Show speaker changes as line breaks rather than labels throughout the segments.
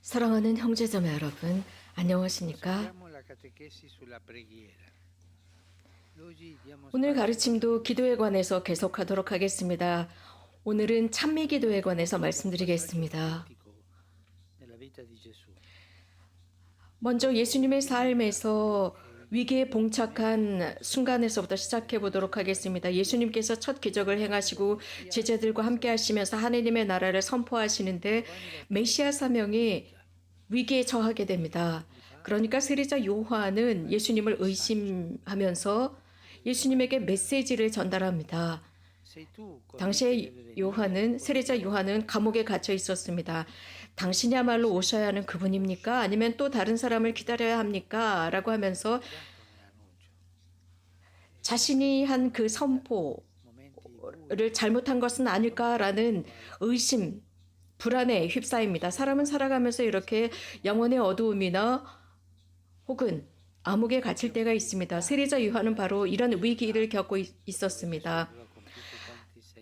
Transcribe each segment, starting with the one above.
사랑하는 형제자매 여러분, 안녕하십니까? 오늘 가르침도 기도에 관해서 계속하도록 하겠습니다. 오늘은 찬미 기도에 관해서 말씀드리겠습니다. 먼저 예수님의 삶에서 위기에 봉착한 순간에서부터 시작해 보도록 하겠습니다. 예수님께서 첫 기적을 행하시고 제자들과 함께 하시면서 하나님의 나라를 선포하시는데 메시아 사명이 위기에 처하게 됩니다. 그러니까 세례자 요한은 예수님을 의심하면서 예수님에게 메시지를 전달합니다. 당시에 요한은 세례자 요한은 감옥에 갇혀 있었습니다. 당신이야말로 오셔야 하는 그분입니까? 아니면 또 다른 사람을 기다려야 합니까? 라고 하면서. 자신이 한 그 선포를 잘못한 것은 아닐까라는 의심, 불안에 휩싸입니다. 사람은 살아가면서 이렇게 영혼의 어두움이나 혹은 암흑에 갇힐 때가 있습니다. 세례자 요한은 바로 이런 위기를 겪고 있- 있었습니다.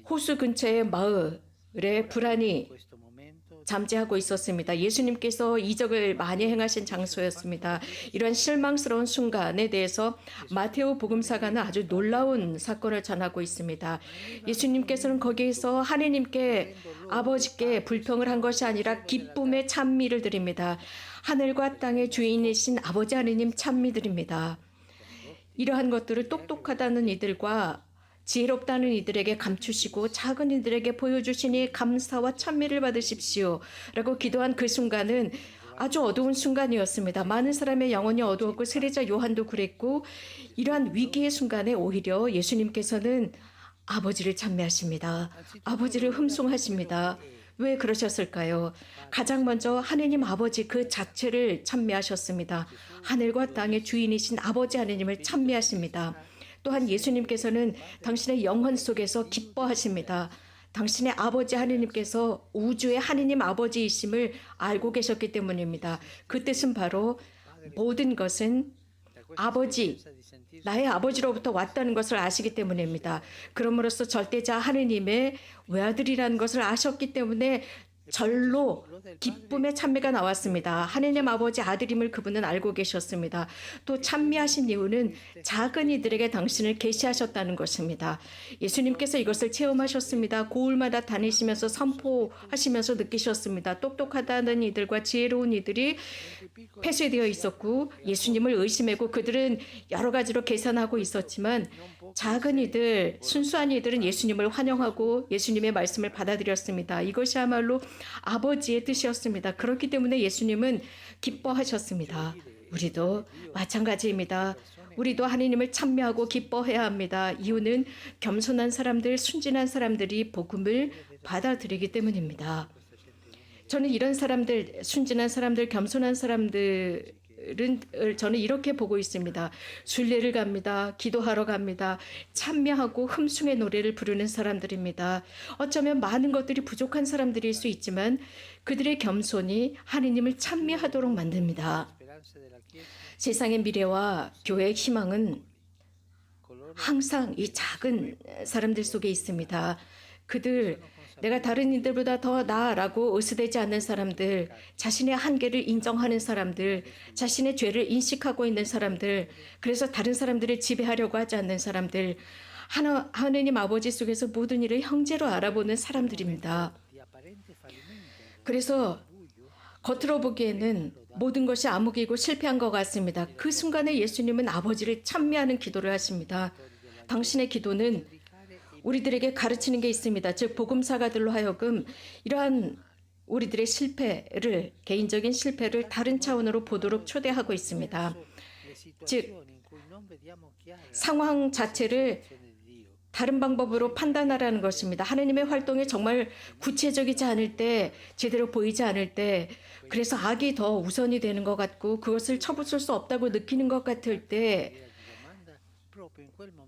호수 근처의 마을에 불안이 잠재하고 있었습니다. 예수님께서 이적을 많이 행하신 장소였습니다. 이런 실망스러운 순간에 대해서 마테오 복음사가는 아주 놀라운 사건을 전하고 있습니다. 예수님께서는 거기에서 하느님께 아버지께 불평을 한 것이 아니라 기쁨의 찬미를 드립니다. 하늘과 땅의 주인이신 아버지 하느님 찬미 드립니다. 이러한 것들을 똑똑하다는 이들과 지혜롭다는 이들에게 감추시고 작은 이들에게 보여주시니 감사와 찬미를 받으십시오. 라고 기도한 그 순간은 아주 어두운 순간이었습니다. 많은 사람의 영혼이 어두웠고 세례자 요한도 그랬고 이러한 위기의 순간에 오히려 예수님께서는 아버지를 찬미하십니다. 아버지를 흠송하십니다. 왜 그러셨을까요? 가장 먼저 하느님 아버지 그 자체를 찬미하셨습니다. 하늘과 땅의 주인이신 아버지 하느님을 찬미하십니다. 또한 예수님께서는 당신의 영혼 속에서 기뻐하십니다. 당신의 아버지 하느님께서 우주의 하느님 아버지이심을 알고 계셨기 때문입니다. 그 뜻은 바로 모든 것은 아버지, 나의 아버지로부터 왔다는 것을 아시기 때문입니다. 그럼으로써 절대자 하느님의 외아들이라는 것을 아셨기 때문에 절로 기쁨의 찬미가 나왔습니다. 하느님 아버지 아들임을 그분은 알고 계셨습니다. 또 찬미하신 이유는 작은 이들에게 당신을 계시하셨다는 것입니다. 예수님께서 이것을 체험하셨습니다. 고을마다 다니시면서 선포하시면서 느끼셨습니다. 똑똑하다는 이들과 지혜로운 이들이 폐쇄되어 있었고 예수님을 의심하고 그들은 여러 가지로 계산하고 있었지만 작은 이들, 순수한 이들은 예수님을 환영하고 예수님의 말씀을 받아들였습니다. 이것이야말로 아버지의 뜻이었습니다. 그렇기 때문에 예수님은 기뻐하셨습니다. 우리도 마찬가지입니다. 우리도 하나님을 찬미하고 기뻐해야 합니다. 이유는 겸손한 사람들, 순진한 사람들이 복음을 받아들이기 때문입니다. 저는 이런 사람들, 순진한 사람들, 겸손한 사람들 은 저는 이렇게 보고 있습니다. 순례를 갑니다. 기도하러 갑니다. 찬미하고 흠숭의 노래를 부르는 사람들입니다. 어쩌면 많은 것들이 부족한 사람들일 수 있지만 그들의 겸손이 하느님을 찬미하도록 만듭니다. 세상의 미래와 교회의 희망은 항상 이 작은 사람들 속에 있습니다. 그들 내가 다른 이들보다 더 나아라고 의스대지 않는 사람들, 자신의 한계를 인정하는 사람들, 자신의 죄를 인식하고 있는 사람들, 그래서 다른 사람들을 지배하려고 하지 않는 사람들, 하나, 하느님 아버지 속에서 모든 일을 형제로 알아보는 사람들입니다. 그래서 겉으로 보기에는 모든 것이 암흑이고 실패한 것 같습니다. 그 순간에 예수님은 아버지를 찬미하는 기도를 하십니다. 당신의 기도는 우리들에게 가르치는 게 있습니다. 즉 복음사가들로 하여금 이러한 우리들의 실패를 개인적인 실패를 다른 차원으로 보도록 초대하고 있습니다.
chiara
상황 자체를 다른 방법으로 판단하라는 것입니다. 하느님의 활동이 정말 구체적이지 않을 때, 제대로 보이지 않을 때, 그래서 악이 더 우선이 되는 것 같고, 그것을 쳐부술 수 없다고 느끼는 것 같을 때,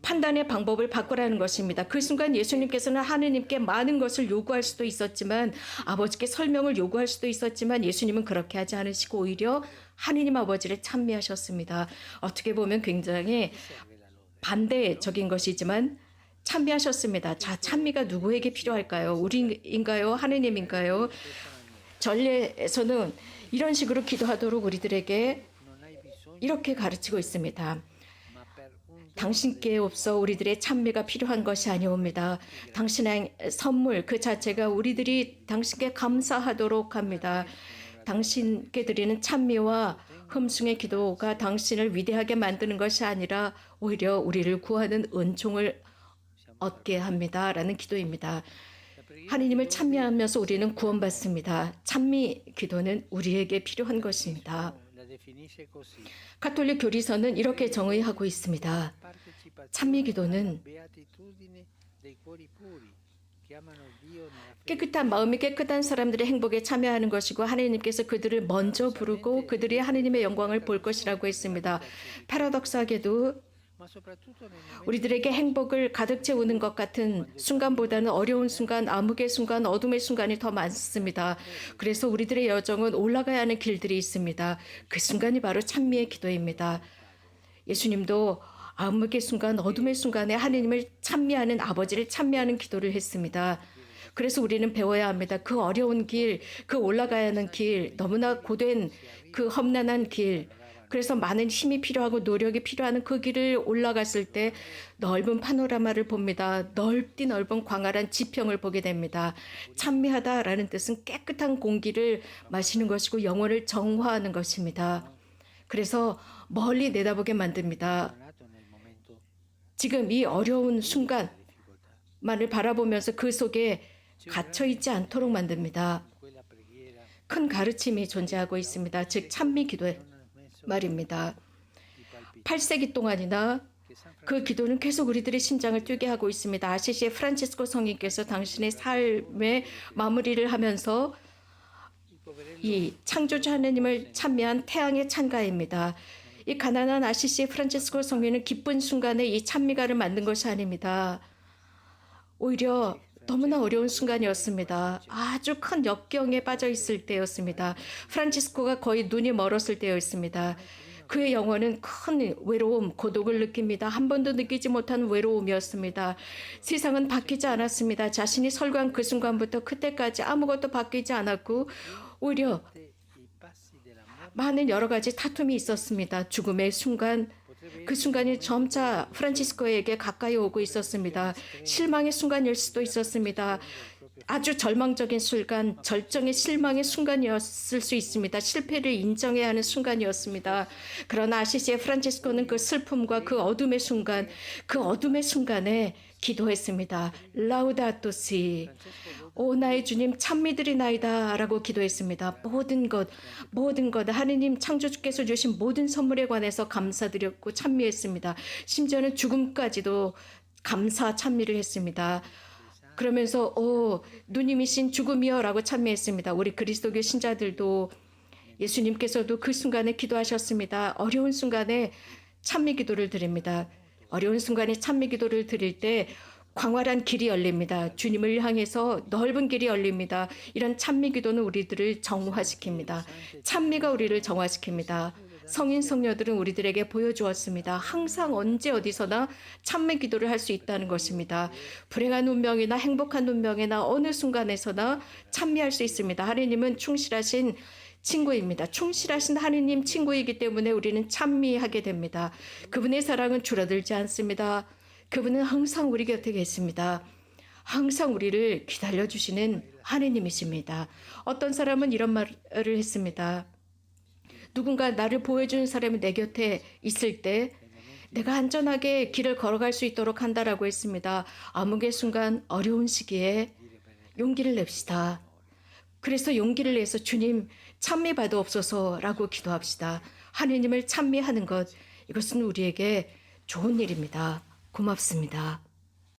판단의 방법을 바꾸라는 것입니다. 그 순간 예수님께서는 하느님께 많은 것을 요구할 수도 있었지만 아버지께 설명을 요구할 수도 있었지만 예수님은 그렇게 하지 않으시고 오히려 하느님 아버지를 찬미하셨습니다. 어떻게 보면 굉장히. 반대적인 것이지만 찬미하셨습니다. 자, 찬미가 누구에게 필요할까요? 우리인가요? 하느님인가요? 전례에서는 이런 식으로 기도하도록 우리들에게 이렇게 가르치고 있습니다. 당신께 없어 우리들의 찬미가 필요한 것이 아니옵니다. 당신의 선물 그 자체가 우리들이 당신께 감사하도록 합니다. 당신께 드리는 찬미와 흠숭의 기도가 당신을 위대하게 만드는 것이 아니라 오히려 우리를 구하는 은총을 얻게 합니다 라는 기도입니다. 하느님을 찬미하면서 우리는 구원받습니다. 찬미 기도는 우리에게 필요한 것입니다. 가톨릭 교리서는 이렇게 정의하고 있습니다. 찬미 기도는. 깨끗한 마음이 깨끗한 사람들의 행복에 참여하는 것이고 하나님께서 그들을 먼저 부르고 그들이 하나님의 영광을 볼 것이라고 했습니다. 패러독스하게도 우리들에게 행복을 가득 채우는 것 같은 순간보다는 어려운 순간, 암흑의 순간, 어둠의 순간이 더 많습니다. 그래서 우리들의 여정은 올라가야 하는 길들이 있습니다. 그 순간이 바로 찬미의 기도입니다. 예수님도 암흑의 순간, 어둠의 순간에 하느님을 찬미하는 아버지를 찬미하는 기도를 했습니다. 그래서 우리는 배워야 합니다. 그 어려운 길, 그 올라가야 하는 길, 너무나 고된 그 험난한 길, 그래서 많은 힘이 필요하고 노력이 필요한 그 길을 올라갔을 때 넓은 파노라마를 봅니다. 넓디 넓은 광활한 지평을 보게 됩니다. 찬미하다라는 뜻은 깨끗한 공기를 마시는 것이고 영혼을 정화하는 것입니다. 그래서 멀리 내다보게 만듭니다. 지금 이 어려운 순간만을. 바라보면서 그 속에 갇혀 있지 않도록 만듭니다. 큰 가르침이 존재하고 있습니다. 즉 찬미
messo
말입니다.
i palpiti
8세기 동안이나 그 기도는 계속 우리들의 심장을 뛰게 하고 있습니다. 아시시의 프란치스코 성인께서 당신의 삶의 마무리를 하면서 이 창조주 하나님을 찬미한 태양의 찬가입니다. 이 가난한 아시시의 프란치스코 성인은 기쁜 순간에 이 찬미가를 만든 것이 아닙니다. 오히려 너무나 어려운 순간이었습니다. 아주 큰 역경에 빠져 있을 때였습니다. 프란치스코가 거의 눈이 멀었을 때였습니다. 그의 영혼은 큰 외로움, 고독을 느낍니다. 한 번도 느끼지 못한 외로움이었습니다. 세상은 바뀌지 않았습니다. 자신이 설교한 그 순간부터 그때까지 아무것도 바뀌지 않았고 오히려 많은 여러 가지 다툼이 있었습니다. 죽음의 순간, 그 순간이 점차 프란치스코에게 가까이 오고 있었습니다. 실망의 순간일 수도 있었습니다. 아주 절망적인 순간, 절정의 실망의 순간이었을 수 있습니다. 실패를 인정해야 하는 순간이었습니다. 그러나 아시시의 프란치스코는 그 슬픔과 그 어둠의 순간, 그 어둠의 순간에 기도했습니다. 라우다토시. 오 나의 주님 찬미드리나이다 라고 기도했습니다. 모든 것 모든 것 하느님 창조주께서 주신 모든 선물에 관해서 감사드렸고 찬미했습니다. 심지어는 죽음까지도 감사 찬미를 했습니다. 그러면서 오 누님이신 죽음이여라고 찬미했습니다. 우리 그리스도교 신자들도 예수님께서도 그 순간에 기도하셨습니다. 어려운 순간에 찬미 기도를 드립니다. 어려운 순간에 찬미 기도를 드릴 때 광활한 길이 열립니다. 주님을 향해서 넓은 길이 열립니다. 이런 찬미 기도는 우리들을 정화시킵니다. 찬미가 우리를 정화시킵니다. 성인 성녀들은 우리들에게 보여주었습니다. 항상 언제 어디서나 찬미 기도를 할 수 있다는 것입니다. 불행한 운명이나 행복한 운명이나 어느 순간에서나 찬미할 수 있습니다. 하느님은 충실하신 친구입니다. 충실하신 하느님 친구이기 때문에 우리는 찬미하게 됩니다. 그분의 사랑은 줄어들지 않습니다. 그분은 항상 우리 곁에 계십니다. 항상 우리를 기다려 주시는 하느님이십니다. 어떤 사람은 이런 말을 했습니다. 누군가 나를 보여주는 사람이 내 곁에 있을 때 내가 안전하게 길을 걸어갈 수 있도록 한다라고 했습니다. 암흑의 순간 어려운 시기에 용기를 냅시다. 그래서 용기를 내서 주님 찬미 받아옵소서라고 기도합시다. 하느님을 찬미하는 것 이것은 우리에게 좋은 일입니다. 고맙습니다.